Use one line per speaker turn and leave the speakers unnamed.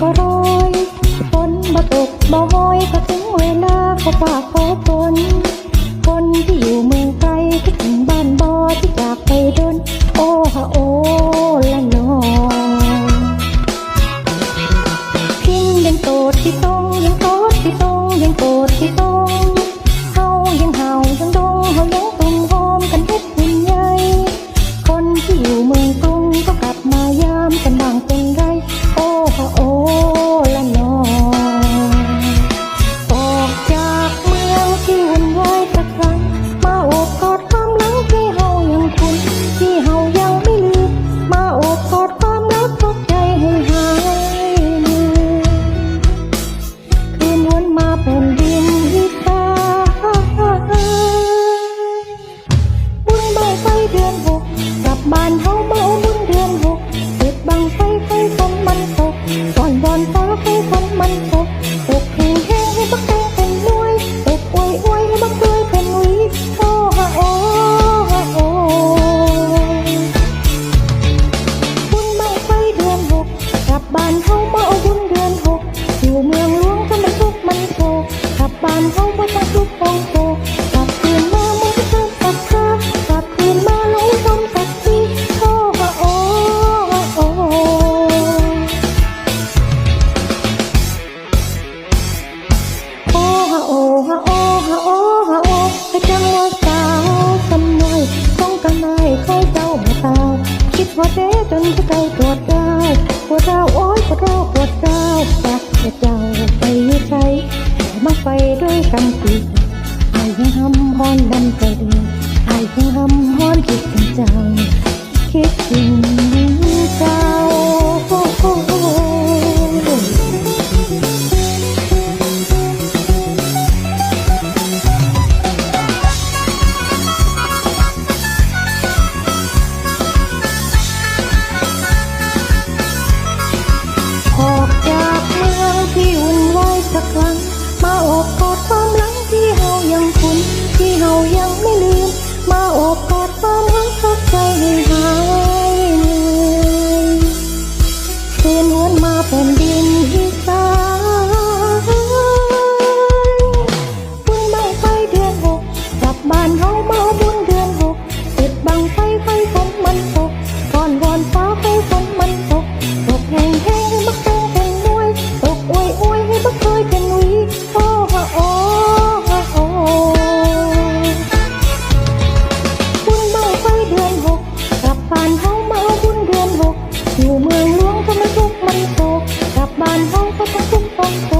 ก็รอยฝนมาตกบาห้อยก็ถึงเวลาขอฝากขอฝนคนที่อยู่เมืองไกลคิดถึงบ้านบ่ที่อยากไปเดินโอ้ฮะโอละนอพิงเดินโตที่โต มาเป็นาปวดเจ้าปากเจ้าไปใช้มาไปด้วยกันสิไอ้ยังห้ำฮอนดำใจเดือไอ้ยังห้ำฮอนจิตถึงเจ้าคิดถึง เมืองหลวงก็มัทุกข์มันโศกกลับบ้านท้องก็ต้องทุกข์ต้องโศก